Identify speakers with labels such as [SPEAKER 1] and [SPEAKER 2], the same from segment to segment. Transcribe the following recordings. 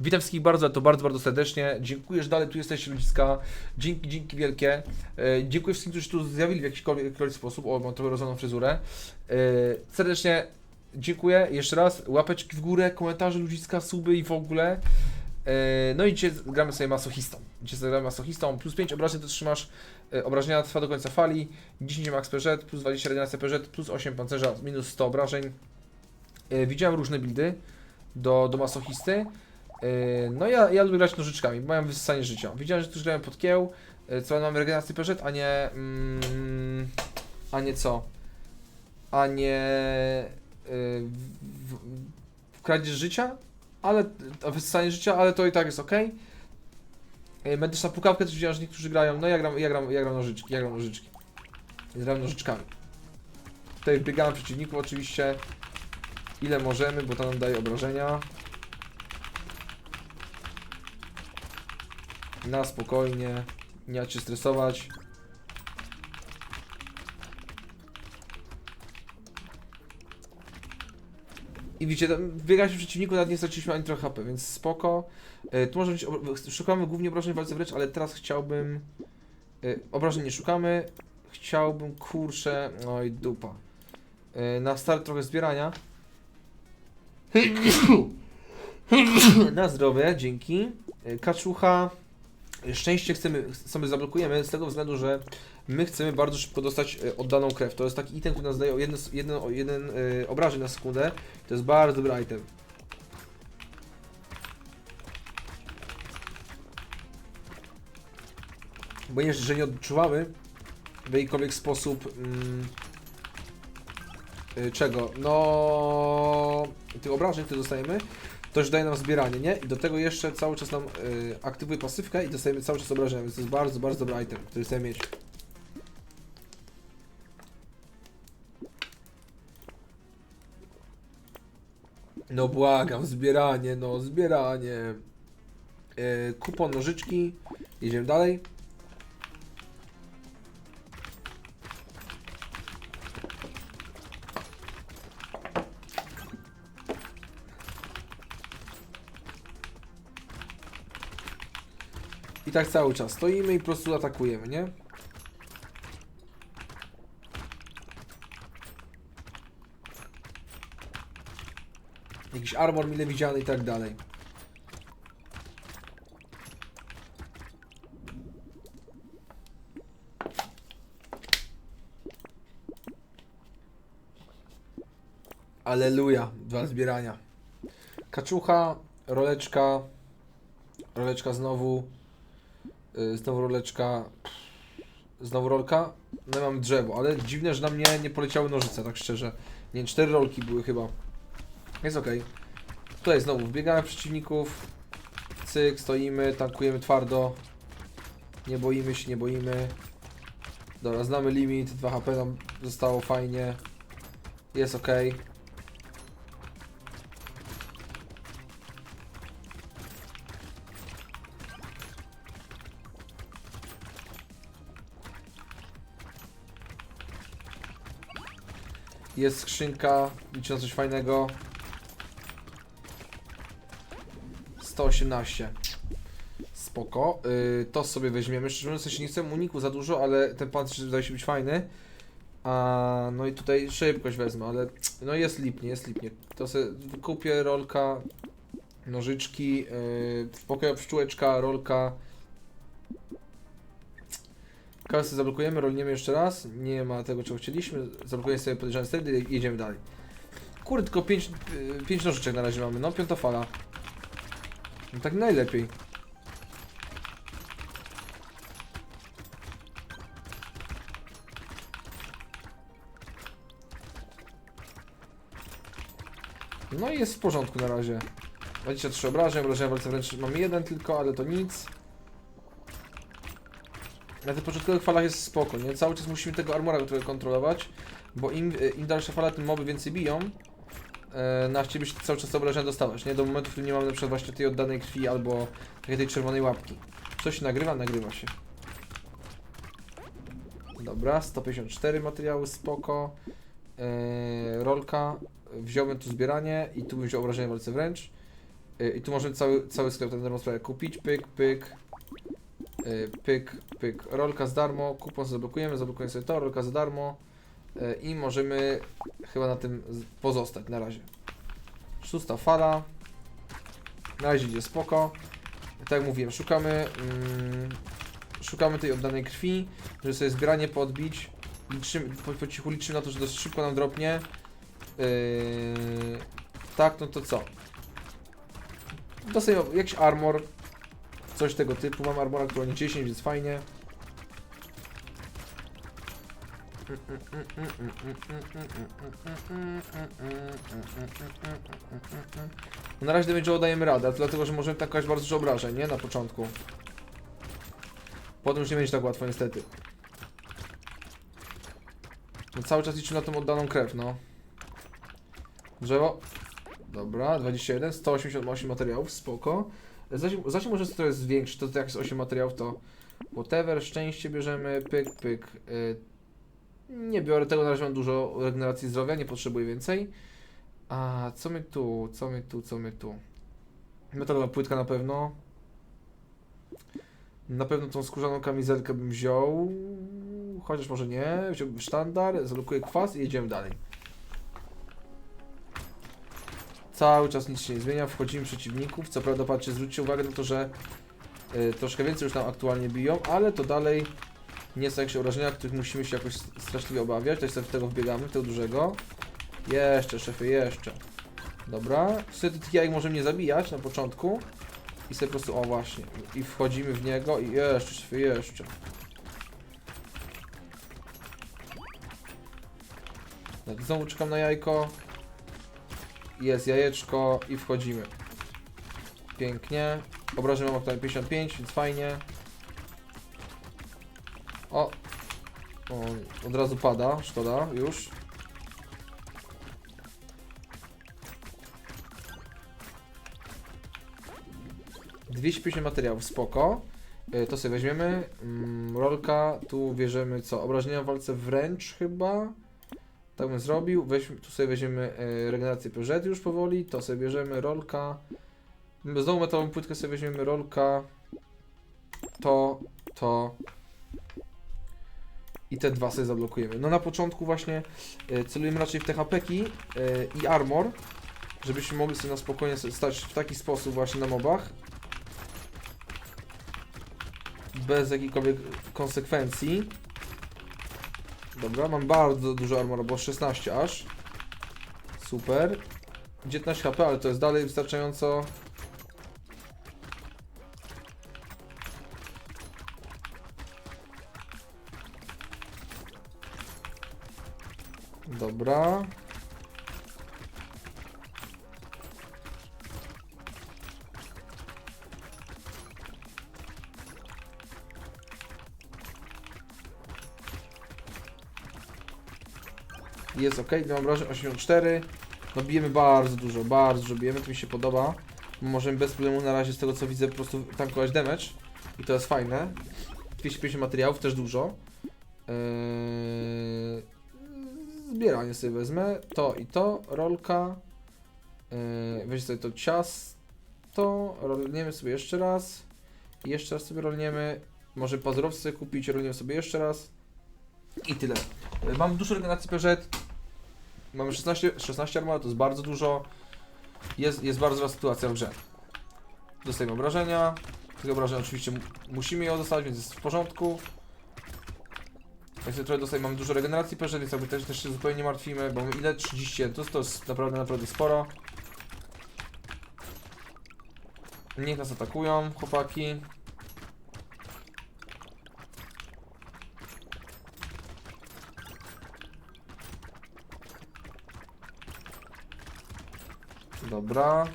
[SPEAKER 1] Witam wszystkich bardzo, to bardzo, bardzo serdecznie. Dziękuję, że dalej tu jesteście ludziska. Dzięki, dzięki wielkie. E, dziękuję wszystkim, którzy tu zjawili w jakikolwiek, jakikolwiek sposób. O, mam trochę rozłożoną fryzurę. E, serdecznie dziękuję jeszcze raz. Łapeczki w górę, komentarze ludziska, suby i w ogóle. E, no i dzisiaj gramy sobie masochistą. Dzisiaj sobie gramy masochistą. Plus 5 obrażeń to trzymasz. E, obrażenia trwa do końca fali. 10 max PZ, plus 20 regeneracja PZ, plus 8 pancerza, minus 100 obrażeń. E, widziałem różne buildy do, do masochisty. Yy, No ja, ja lubię grać nożyczkami, bo mam wysysanie życia. Widziałem, że tu grałem pod kieł, yy, co mamy regenerację PZ, a nie... Mm, a nie co? A nie... Yy, w, kradzież życia, ale... A wysysanie życia, ale to i tak jest ok. Medyczna pukawkę też widziałem, że niektórzy grają, no ja gram, ja gram, ja gram nożyczki, ja gram nożyczki. Ja gram nożyczkami. Tutaj wbiegamy przeciwników oczywiście. Ile możemy, bo to nam daje obrażenia. Na spokojnie, nie ma się stresować. I widzicie, biegaliśmy w przeciwniku, nawet nie straciliśmy ani trochę HP, więc spoko. E, tu może być, szukamy głównie obrażeń w walce wręcz, ale teraz chciałbym... E, obrażeń nie szukamy. Chciałbym, kurczę, oj dupa. E, na start trochę zbierania. Na zdrowie, dzięki. Kaczucha. Szczęście chcemy, sobie zablokujemy z tego względu, że my chcemy bardzo szybko dostać e, oddaną krew. To jest taki item, który nas daje o jeden, jeden, jeden obrażeń na sekundę. To jest bardzo dobry item. Bo jeżeli nie odczuwamy w jakikolwiek sposób mm, e, czego? No tych obrażeń, które dostajemy, to już daje nam zbieranie, nie? I do tego jeszcze cały czas nam y, aktywuje pasywkę i dostajemy cały czas obrażenia, więc to jest bardzo, bardzo dobry item, który chcemy mieć. No błagam, zbieranie, no zbieranie. Y, kupon nożyczki, jedziemy dalej. Tak cały czas stoimy i po prostu atakujemy, nie? Jakiś armor mile widziany i tak dalej. Aleluja, dwa zbierania. Kaczucha, roleczka, roleczka znowu, Znowu roleczka. Znowu rolka. No ja mam drzewo, ale dziwne, że na mnie nie poleciały nożyce, tak szczerze. Nie, cztery rolki były chyba. Jest ok. Tutaj znowu wbiegamy przeciwników. Cyk, stoimy, tankujemy twardo. Nie boimy się, nie boimy. Dobra, znamy limit, 2 HP nam zostało fajnie. Jest ok. Jest skrzynka, liczy na coś fajnego. 118. Spoko. Yy, to sobie weźmiemy. Szczerze mówiąc, nie chcę uniku za dużo, ale ten pancerz wydaje się być fajny. A, no i tutaj szybkość wezmę, ale no jest lipnie, jest lipnie. To sobie kupię rolka, nożyczki, yy, pszczółeczka, rolka. Kasy zablokujemy, rolniemy jeszcze raz. Nie ma tego, czego chcieliśmy. Zablokujemy sobie podejrzane sterdy i jedziemy dalej. Kurde, tylko 5 pięć nożyczek na razie mamy. No, piąta fala. No, tak najlepiej. No i jest w porządku na razie. 23 obrażeń, obrażenia walce wręcz mamy jeden tylko, ale to nic. Na tych początkowych falach jest spoko, nie? Cały czas musimy tego armora trochę kontrolować, bo im, im dalsza fala, tym moby więcej biją. E, na ciebie się cały czas obrażenia dostawać, nie? Do momentu, w którym nie mamy na przykład właśnie tej oddanej krwi albo takiej tej czerwonej łapki. Coś nagrywa? Nagrywa się. Dobra, 154 materiały, spoko. E, rolka. Wziąłem tu zbieranie i tu bym wziął obrażenia w walce wręcz. Y, I tu możemy cały, cały sklep ten termosprawę kupić. Pyk, pyk. Y, Pyk, pyk. Rolka za darmo. Kupon zablokujemy, zablokujemy sobie to. Rolka za darmo. Y, I możemy chyba na tym pozostać na razie. Szósta fala. Na razie idzie spoko. Tak jak mówiłem, szukamy mm, szukamy tej oddanej krwi, żeby sobie zbieranie podbić. Liczymy, po, po cichu liczymy na to, że dość szybko nam dropnie. Yy, tak, no to co? Dosyć jakiś armor. Coś tego typu. Mam armora aktualnie 10, więc fajnie. No na razie damage'owo dajemy radę, dlatego że możemy takować bardzo dużo obrażeń, nie? Na początku. Potem już nie będzie tak łatwo niestety. No cały czas liczymy na tą oddaną krew, no. Drzewo. Dobra, 21, 188 materiałów, spoko. Zasięg, zasięg może to jest większy, to, jak jest 8 materiałów, to whatever, szczęście bierzemy, pyk, pyk. Y, nie biorę tego, na razie mam dużo regeneracji zdrowia, nie potrzebuję więcej. A co my tu, co my tu, co my tu? Metalowa płytka na pewno. Na pewno tą skórzaną kamizelkę bym wziął. Chociaż może nie. Wziąłbym sztandar, zalukuję kwas i jedziemy dalej. Cały czas nic się nie zmienia, wchodzimy przeciwników. Co prawda, patrzcie, zwróćcie uwagę na to, że y, troszkę więcej już nam aktualnie biją, ale to dalej nie są jakieś obrażenia, których musimy się jakoś straszliwie obawiać. Też sobie w tego wbiegamy, w tego dużego. Jeszcze, szefy, jeszcze. Dobra. Wtedy jajek możemy nie zabijać na początku. I sobie po prostu, o właśnie, i wchodzimy w niego i jeszcze, szefy, jeszcze. Tak, znowu czekam na jajko. Jest jajeczko i wchodzimy. Pięknie. Obrażeń mam aktualnie 55, więc fajnie. O! o od razu pada, szkoda, już. Dwieście pięćdziesiąt materiałów, spoko. Y, To sobie weźmiemy. Mm, Rolka, tu bierzemy co? Obrażenia w walce wręcz chyba. Tak bym zrobił. Weź, tu sobie weźmiemy y, regenerację PZ już powoli. To sobie bierzemy rolka. Znowu metalową płytkę sobie weźmiemy rolka. To, to. I te dwa sobie zablokujemy. No na początku właśnie y, celujemy raczej w te hapeki y, i armor. Żebyśmy mogli sobie na spokojnie stać w taki sposób właśnie na mobach. Bez jakichkolwiek konsekwencji. Dobra, mam bardzo dużo armora, bo 16 aż. Super. 19 HP, ale to jest dalej wystarczająco. Dobra. Jest ok, mam wrażenie 84. No bijemy bardzo dużo, bardzo dużo bijemy, to mi się podoba. Możemy bez problemu na razie z tego co widzę po prostu tankować damage. I to jest fajne. 250 materiałów, też dużo. Eee, zbieranie sobie wezmę. To i to, rolka. Eee, weź sobie to ciasto. Rolniemy sobie jeszcze raz. Jeszcze raz sobie rolniemy. Może pazurowce kupić, rolniemy sobie jeszcze raz. I tyle. Mam dużo regeneracji PZ. Mamy 16, 16 armora, to jest bardzo dużo. Jest, jest bardzo zła sytuacja w grze. Dostajemy obrażenia. Tych obrażeń oczywiście mu- musimy je dostać, więc jest w porządku. Jak sobie trochę dostajemy, mamy dużo regeneracji PZ, więc jakby też, też się zupełnie nie martwimy, bo mamy ile? 30 entus, to jest naprawdę, naprawdę sporo. Niech nas atakują, chłopaki. Dobra.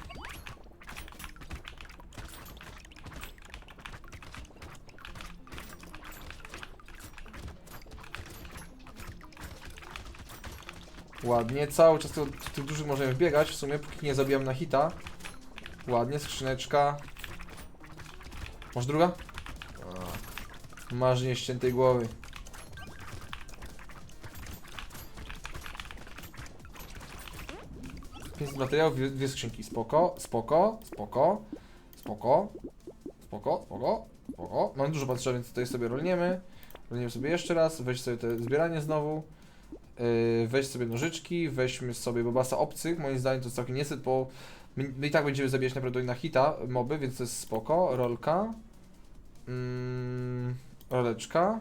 [SPEAKER 1] Ładnie, cały czas tych, tych dużych możemy wbiegać, w sumie póki nie zabijam na hita. Ładnie, skrzyneczka. Masz druga? A, Masz nieściętej głowy. 500 materiałów, dwie, dwie skrzynki. Spoko, spoko, spoko, spoko, spoko, spoko, spoko. Mamy dużo pancerza, więc tutaj sobie rolniemy. Rolniemy sobie jeszcze raz, weź sobie te zbieranie znowu. Yy, weź sobie nożyczki, weźmy sobie bobasa obcych. Moim zdaniem to jest całkiem niestety, bo my, my i tak będziemy zabijać naprawdę na hita moby, więc to jest spoko. Rolka. Mm, roleczka.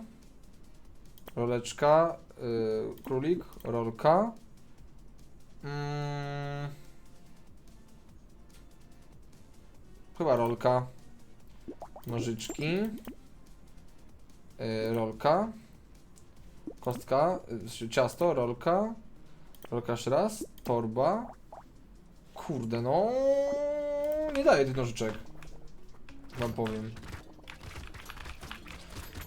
[SPEAKER 1] Roleczka. Yy, królik. Rolka. Mm, chyba rolka. Nożyczki. Yy, rolka. Kostka. Yy, ciasto. Rolka. Rolka jeszcze raz. Torba. Kurde, no. Nie daje tych nożyczek. Wam powiem.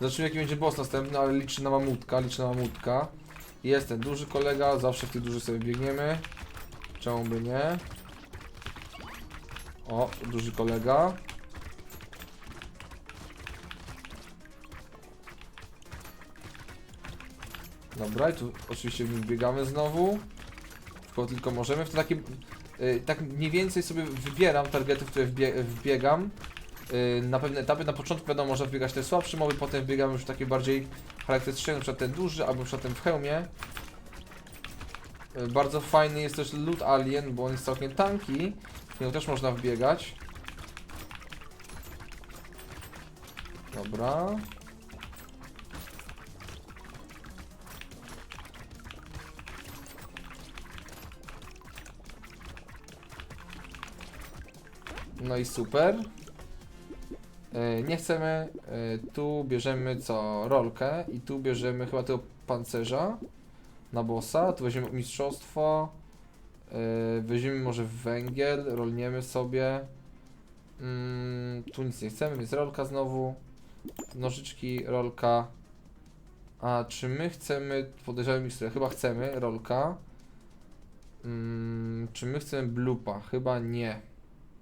[SPEAKER 1] Zobaczymy jaki będzie boss następny, ale liczy na mamutka, liczy na mamutka. Jest ten duży kolega, zawsze w tych dużych sobie biegniemy. Czemu by nie? O, duży kolega. Dobra, i tu oczywiście biegamy znowu. Tylko tylko możemy. W to takie, y, tak mniej więcej sobie wybieram targety, w które wbie wbiegam. Y, na pewne etapy. Na początku wiadomo, można wbiegać te słabsze mowy, potem wbiegamy już w takie bardziej charakterystyczne, na przykład ten duży, albo na ten w hełmie. Y, Bardzo fajny jest też Loot Alien, bo on jest całkiem tanki. W niego też można wbiegać. Dobra. No i super. E, Nie chcemy. e, Tu bierzemy co? Rolkę i tu bierzemy chyba tego pancerza na bossa. Tu weźmiemy mistrzostwo. e, Weźmiemy może węgiel, rolniemy sobie. Mm, Tu nic nie chcemy, więc rolka znowu. Nożyczki, rolka. A czy my chcemy. Podejrzewam miksturę. Chyba chcemy, rolka. Mm, czy my chcemy blupa? Chyba nie.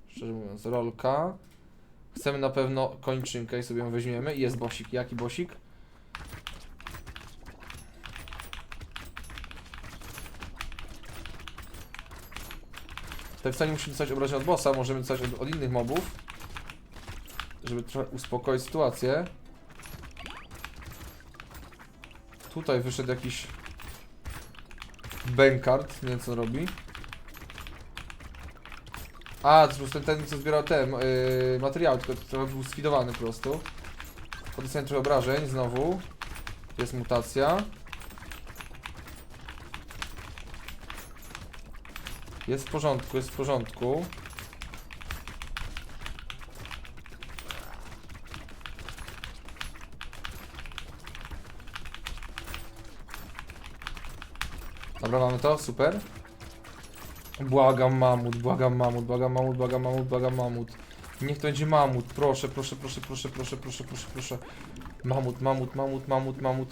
[SPEAKER 1] Szczerze mówiąc, rolka. Chcemy na pewno kończynkę i sobie ją weźmiemy. I jest bosik. Jaki bosik? Tutaj wcale nie musimy coś obrać od bossa, możemy coś od, od innych mobów. Żeby trochę uspokoić sytuację. Tutaj wyszedł jakiś Bankard, nie wiem co robi. A, to ten, ten co zbierał te yy, materiały, tylko trochę był sfidowany po prostu. Podostałem trochę obrażeń znowu. Jest mutacja. Jest w porządku, jest w porządku. Dobra, mamy to, super. Błagam mamut, błagam mamut, błagam mamut, błagam mamut, błagam mamut. Niech to będzie mamut, proszę, proszę, proszę, proszę, proszę, proszę, proszę, proszę. Mamut, mamut, mamut, mamut, mamut.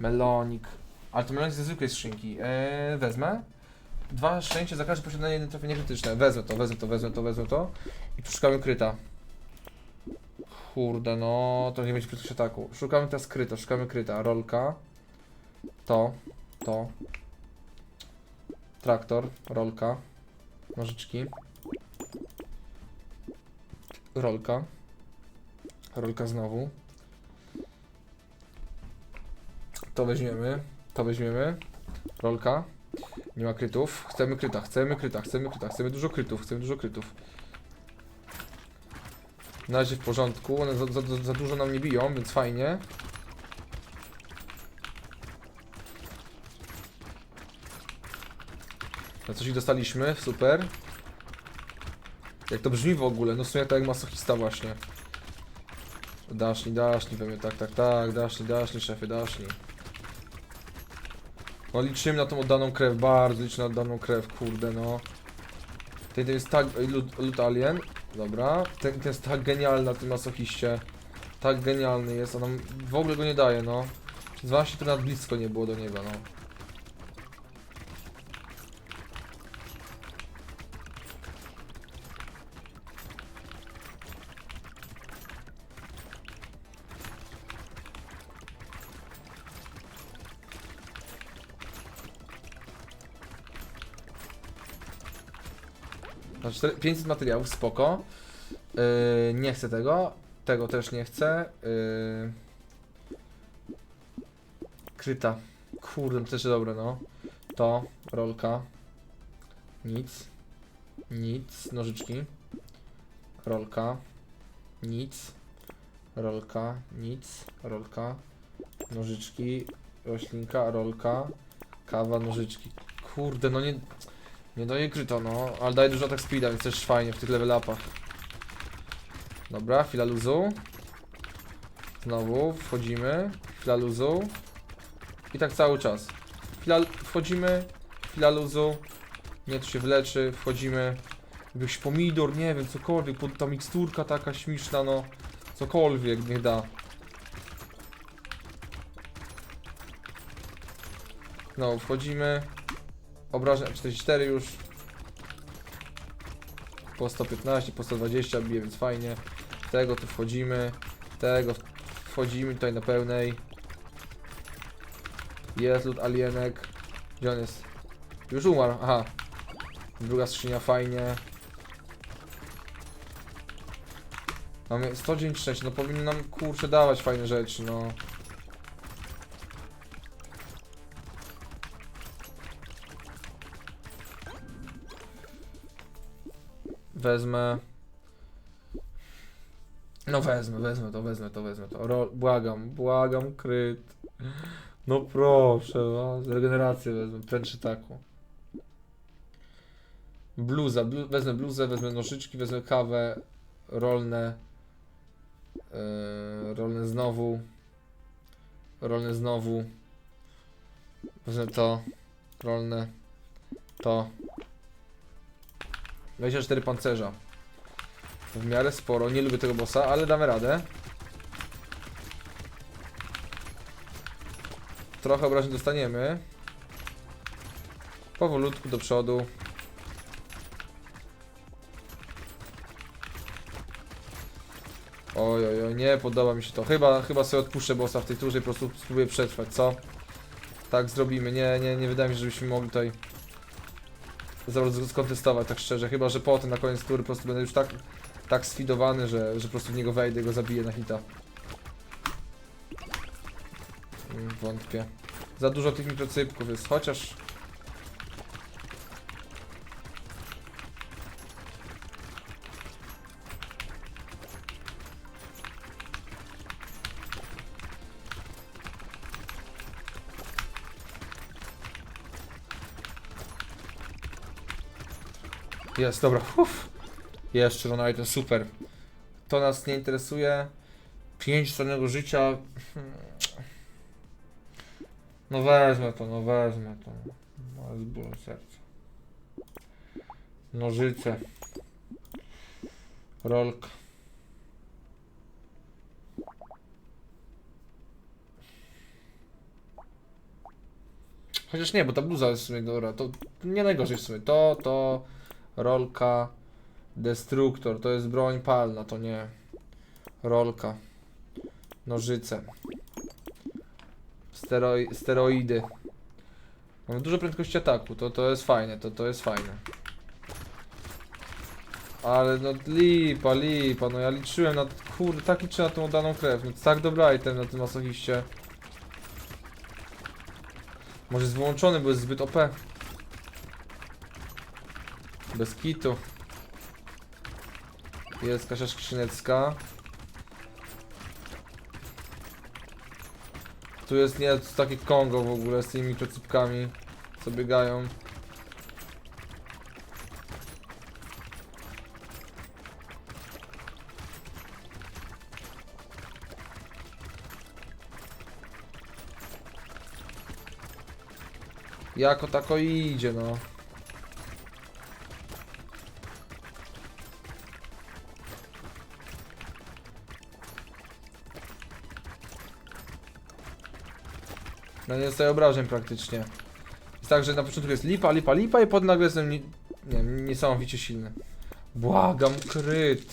[SPEAKER 1] Melonik. Ale to melonik ze zwykłej skrzynki. Eee, wezmę. Dwa szczęście za każde posiadanie jedno trafienie krytyczne. Wezmę to, wezmę to, wezmę to, wezmę to. I poszukamy kryta. Kurde, no to nie będzie krytycznego ataku. Szukamy teraz kryta, szukamy kryta. Rolka. To, to. Traktor, rolka. Nożyczki. Rolka. Rolka znowu. To weźmiemy. To weźmiemy. Rolka. Nie ma krytów. Chcemy kryta, chcemy kryta, chcemy kryta, chcemy dużo krytów, chcemy dużo krytów. Na razie w porządku, one za, za, za dużo nam nie biją, więc fajnie. Na coś ich dostaliśmy, super. Jak to brzmi w ogóle, no w sumie tak jak masochista właśnie. Daszni, daszni we mnie, tak, tak, tak, daszni, daszni, szefie, daszni. No liczymy na tą oddaną krew, bardzo liczę na oddaną krew, kurde no. Ten, ten jest tak, Lut Alien, dobra. Ten, ten jest tak genialny na tym masochiście. Tak genialny jest, a nam w ogóle go nie daje, no. Przez 12 to nawet blisko nie było do niego, no. Dobra, cztery- 500 materiałów, spoko. Yy, nie chcę tego. Tego też nie chcę. Yy... Kryta. Kurde, też dobre, no. To, rolka. Nic. Nic. Nożyczki. Rolka. Nic. Rolka. Nic. Rolka. Nożyczki. Roślinka. Rolka. Kawa, nożyczki. Kurde, no nie... Nie daje kryto, no. Ale daje dużo atak speeda, więc też fajnie w tych level upach. Dobra, chwila luzu. Znowu wchodzimy. Chwila luzu. I tak cały czas. Chwila, wchodzimy. Chwila luzu. Nie, to się wleczy. Wchodzimy. Jakiś pomidor, nie wiem, cokolwiek. Ta miksturka taka śmieszna, no. Cokolwiek, niech da. No, wchodzimy. Obrażenia 44 już. Po 115, po 120 bije, więc fajnie. Tego tu wchodzimy. Tego wchodzimy tutaj na pełnej. Jest lud alienek. Gdzie on jest? Już umarł, aha. Druga skrzynia, fajnie. Mamy 109 szczęścia, no powinny nam kurczę dawać fajne rzeczy, no. Wezmę. No wezmę, wezmę to, wezmę to, wezmę to. Ro błagam, błagam, kryt. No proszę was, regenerację wezmę, prędszy taku. Bluza, blu wezmę bluzę, wezmę nożyczki, wezmę kawę, rolne. Yy, rolne znowu. Rolne znowu. Wezmę to. Rolne. To. 24 pancerza. W miarę sporo. Nie lubię tego bossa, ale damy radę. Trochę obrażeń dostaniemy. Powolutku do przodu. Oj, oj, oj, nie podoba mi się to. Chyba, chyba sobie odpuszczę bossa w tej turze i po prostu spróbuję przetrwać, co? Tak zrobimy. Nie, nie, nie wydaje mi się, żebyśmy mogli tutaj skontestować, tak szczerze. Chyba, że potem na koniec tury po prostu będę już tak, tak sfidowany, że, że po prostu w niego wejdę i go zabiję na hita. Mm, Wątpię. Za dużo tych mikrocypków jest, chociaż... Jest, dobra. Uff. Jest czerwony item, super. To nas nie interesuje. 5 stronnego życia. Hmm. No wezmę to, no wezmę to. No z bólem serca. Nożyce. Rolka. Chociaż nie, bo ta bluza jest w sumie dobra. To nie najgorzej w sumie. To, to, rolka, destruktor. To jest broń palna, to nie. Rolka. Nożyce. Steroi steroidy. Mamy dużo prędkości ataku, to, to jest fajne, to, to jest fajne. Ale no lipa, lipa, no ja liczyłem na, kurde, tak liczę na tą oddaną krew, no tak dobry item na tym masochiście. Może jest wyłączony, bo jest zbyt OP. Bez kitu. Jest kasia skrzynecka. Tu jest nie to takie Kongo w ogóle z tymi mikrocypkami, co biegają. Jako tako idzie, no. No nie dostaje obrażeń praktycznie. Jest tak, że na początku jest lipa, lipa, lipa i pod nagle jestem nie, nie, niesamowicie silny. Błagam, kryt.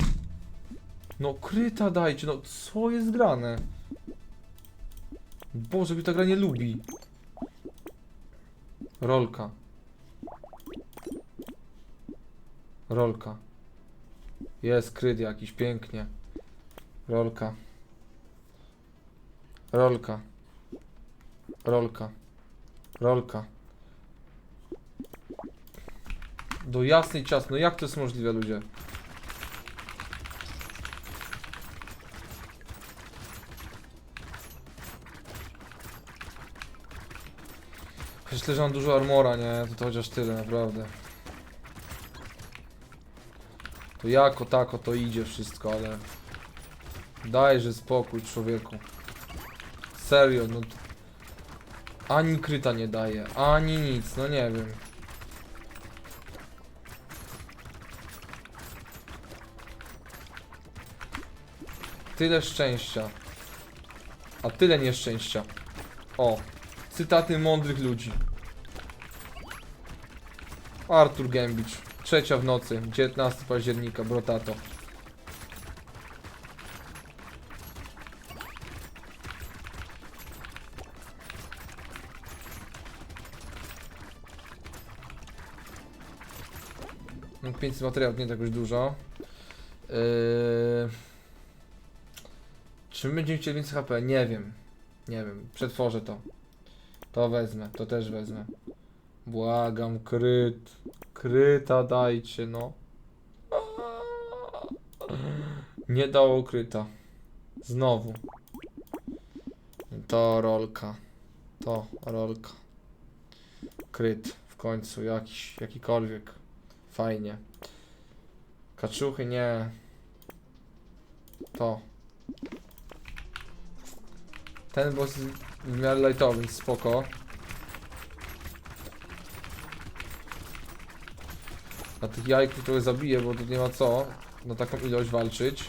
[SPEAKER 1] No kryta dajcie, no co jest grane? Boże, mi ta gra nie lubi. Rolka. Rolka. Jest kryt jakiś, pięknie. Rolka. Rolka. Rolka. Rolka. Do jasnej cias. No jak to jest możliwe, ludzie? Myślę, że mam dużo armora, nie? To, to chociaż tyle, naprawdę. To jako tako to idzie wszystko, ale... Dajże spokój człowieku. Serio, no... Ani kryta nie daje, ani nic, no nie wiem. Tyle szczęścia. A tyle nieszczęścia. O, cytaty mądrych ludzi. Artur Gębicz. Trzecia w nocy, 19 października, Brotato. 500 materiałów, nie tak już dużo. Yy... Czy my będziemy chcieli więcej HP? Nie wiem. Nie wiem. Przetworzę to. To wezmę. To też wezmę. Błagam, kryt. Kryta dajcie, no. Nie dało kryta. Znowu. To rolka. To rolka. Kryt. W końcu. Jakiś, jakikolwiek. Fajnie. Kaczuchy nie. To. Ten boss w miarę lightowy, spoko. Na tych jajków trochę zabiję, bo tu nie ma co na taką ilość walczyć.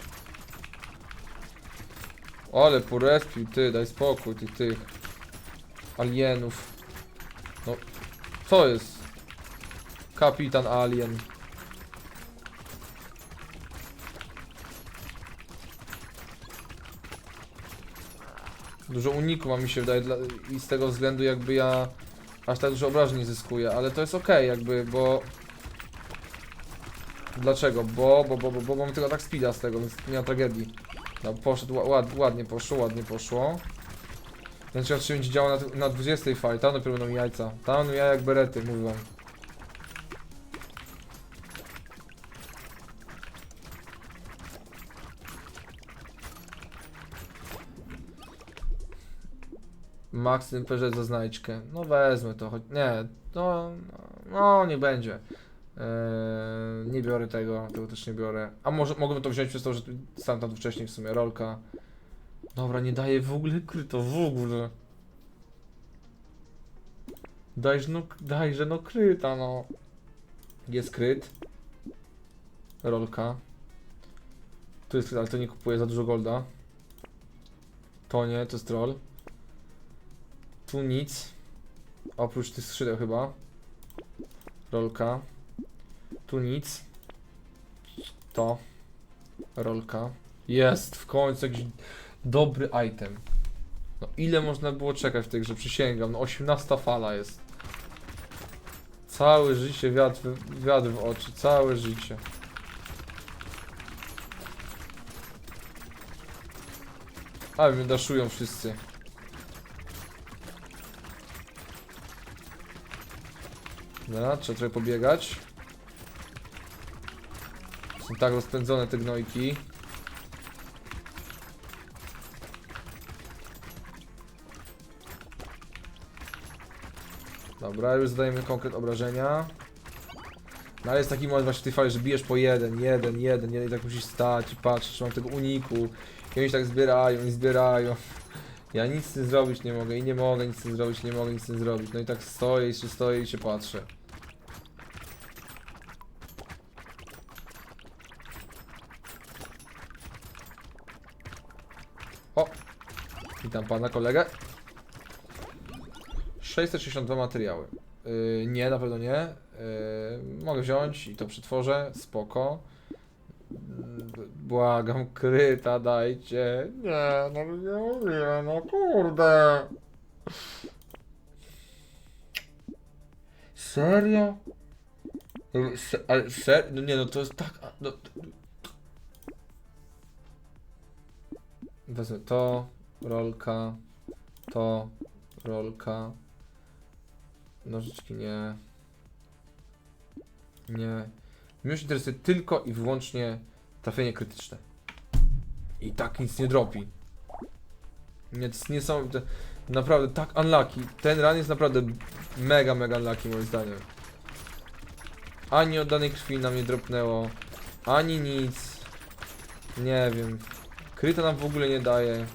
[SPEAKER 1] Ale porespił, ty, daj spokój, tych, tych alienów. No, co jest? Kapitan Alien. Dużo uniku mi się wydaje i z tego względu jakby ja aż tak dużo obrażeń nie zyskuję, ale to jest okej jakby, bo Dlaczego? Bo, bo, bo, bo, bo mam tylko tak speeda z tego, więc nie ma tragedii. No, poszedł, ła- ład, ładnie poszło, ładnie poszło. Więc trzeba będzie działo na, na 20 fali, tam dopiero będą jajca. Tam jaja jak berety, mówię wam. Max MPZ za znajdźkę. No wezmę to, choć nie, no, no, no nie będzie. Eee, nie biorę tego, tego też nie biorę. A może mogłem to wziąć przez to, że stałem tam wcześniej w sumie, rolka. Dobra, nie daje w ogóle kryto, w ogóle. Dajże no, dajże no kryta, no. Jest kryt. Rolka. Tu jest kryt, ale to nie kupuję za dużo golda. To nie, to jest troll. Tu nic. Oprócz tych skrzydeł chyba. Rolka. Tu nic. To. Rolka. Jest w końcu jakiś dobry item. No ile można było czekać w tej grze? Przysięgam. No 18 fala jest. Całe życie wiatr, wiatr w oczy. Całe życie. Ale mnie daszują wszyscy. Dobra, trzeba trochę pobiegać. Są tak rozpędzone te gnojki. Dobra, już zadajemy konkret obrażenia. No ale jest taki moment właśnie w tej fali, że bijesz po jeden, jeden, jeden, jeden i tak musisz stać i patrzeć, mam tego uniku. I oni się tak zbierają i zbierają. Ja nic z tym zrobić nie mogę i nie mogę nic z tym zrobić, nie mogę nic z tym zrobić. No i tak stoję i się stoję i się patrzę. O! Witam pana kolegę. 662 materiały. Yy, nie, na pewno nie. Yy, mogę wziąć i to przetworzę. Spoko. Yy, Błagam, kryta dajcie. Nie, no nie mówię, no kurde. Serio? Se, ale ser? No nie no, to jest tak... No, Wezmę to, rolka, to, rolka. Nożyczki nie. Nie. Mnie się interesuje tylko i wyłącznie trafienie krytyczne. I tak nic nie dropi. Jest niesamowite. Naprawdę tak unlucky. Ten run jest naprawdę mega, mega unlucky moim zdaniem. Ani oddanej krwi nam nie dropnęło, ani nic. Nie wiem. Kryta nam w ogóle nie daje.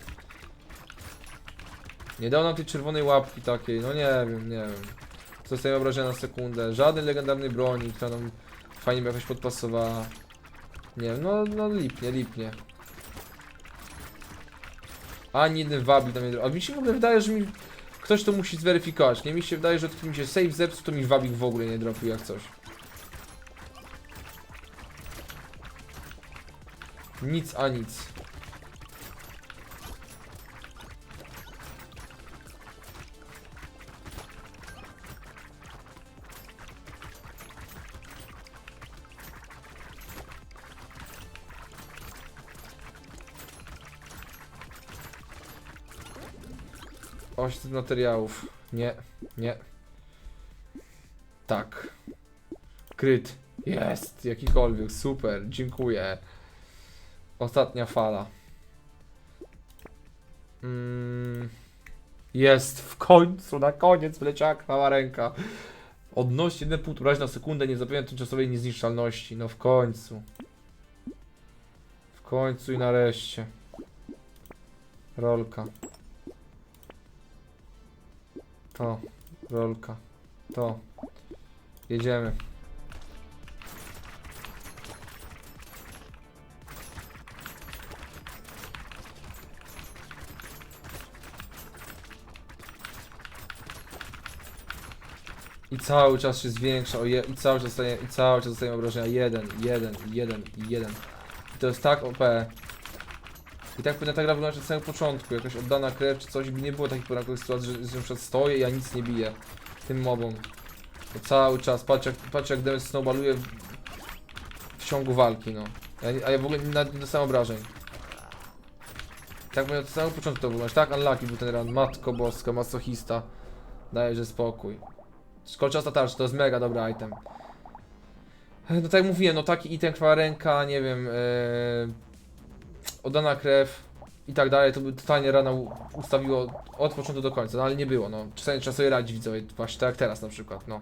[SPEAKER 1] Nie dał nam tej czerwonej łapki takiej, no nie wiem, nie wiem. Zostaje obrażenia na sekundę. Żadnej legendarnej broni, która nam fajnie by jakoś podpasowała. Nie wiem, no, no lipnie, lipnie. Ani jeden wabik tam nie dro- A mi się w ogóle wydaje, że mi ktoś to musi zweryfikować. Nie mi się wydaje, że od mi się save zepsuł, to mi wabik w ogóle nie dropił jak coś. Nic a nic. Ośrodek materiałów. Nie, nie. Tak. Kryt. Jest, jakikolwiek, super, dziękuję. Ostatnia fala. Mm. Jest, w końcu, na koniec wleciała krwawa ręka. Odnośnie 1,5 razy na sekundę, nie zapewnia tymczasowej niezniszczalności. No w końcu. W końcu i nareszcie. Rolka. To, rolka. To. Jedziemy. I cały czas się zwiększa, o je, i cały czas dostaje, i cały czas dostaje obrażenia 1, 1, 1, 1. I to jest tak OP. I tak powinna ta gra wyglądać od samego początku, jakaś oddana krew czy coś, by nie było takich porankowych sytuacji, że, że na przykład stoję i ja nic nie biję tym mobom. To cały czas, patrz jak, patrz jak damage snowballuje w, w ciągu walki, no. A ja w ogóle nawet nie dostałem obrażeń. Tak powinno od samego początku to wyglądać, tak unlucky był ten run, matko boska, masochista. Dajże spokój. Szkolczasta tarcza to jest mega dobry item. No tak jak mówiłem, no taki item, krwawa ręka, nie wiem, e, oddana krew i tak dalej, to by totalnie rana ustawiło od początku do końca, no ale nie było, no. Czasami trzeba sobie radzić widzowie, właśnie tak jak teraz na przykład, no.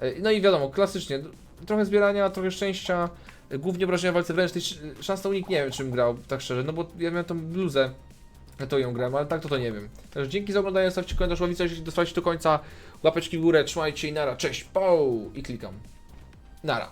[SPEAKER 1] E, No i wiadomo, klasycznie, trochę zbierania, trochę szczęścia, e, głównie obrażenia w walce wręcz, tej sz- szans na unik nie wiem czym grał, tak szczerze, no bo ja miałem tą bluzę, to ją grałem, ale tak to to nie wiem. Także dzięki za oglądanie, stawcie komentarz, ławica, jeśli dotrwaliście do końca, łapeczki w górę, trzymajcie i nara, cześć, poł i klikam. Nara.